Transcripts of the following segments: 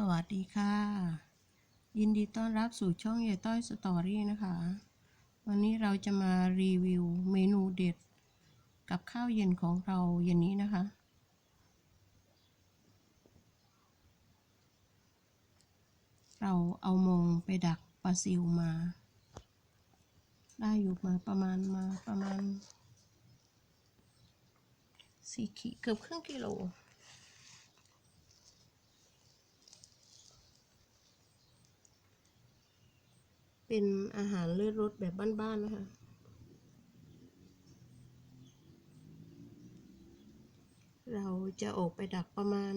สวัสดีค่ะ ยินดีต้อนรับสู่ช่องยายต้อยสตอรี่นะคะ วันนี้เราจะมารีวิวเมนูเด็ด กับข้าวเย็นของเราเย็นนี้นะคะ เราเอามงไปดักปลาซิวมา ได้อยู่มาประมาณมาประมาณสี่ขีดเกือบครึ่งกิโล เป็นอาหารเลือดรสแบบบ้านๆนะคะ เราจะออกไปดักประมาณ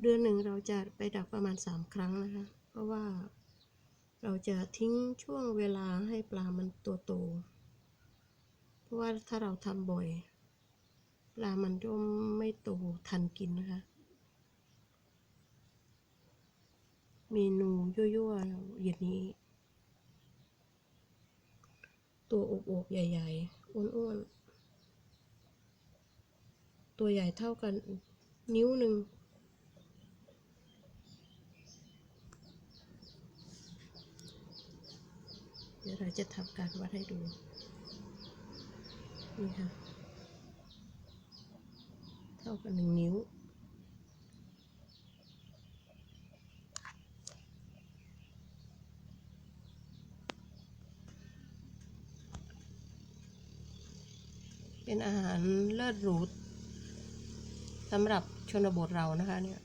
เดือนหนึ่งเราจะไปดักประมาณสามครั้งนะคะ เพราะว่าเราจะทิ้งช่วงเวลาให้ปลามันตัวโต เพราะว่าถ้าเราทำบ่อย ปลามันก็ไม่โตทันกินนะคะ เมนูยั่วๆอย่างนี้ ตัวอบๆใหญ่ๆ อ้วนๆ ตัวใหญ่เท่ากันนิ้วหนึ่งเดี๋ยวเราจะทำการวัดให้ดู นี่ค่ะ เท่ากันหนึ่งนิ้ว เป็นอาหารเลิศหรูสำหรับชนบทเรานะคะเนี่ย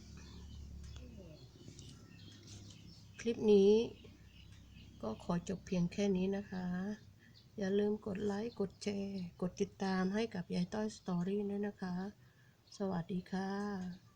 คลิปนี้ก็ขอจบเพียงแค่นี้นะคะ อย่าลืมกดไลค์ กดแชร์ กดติดตามให้กับยายต้อยสตอรี่ด้วยนะคะ สวัสดีค่ะ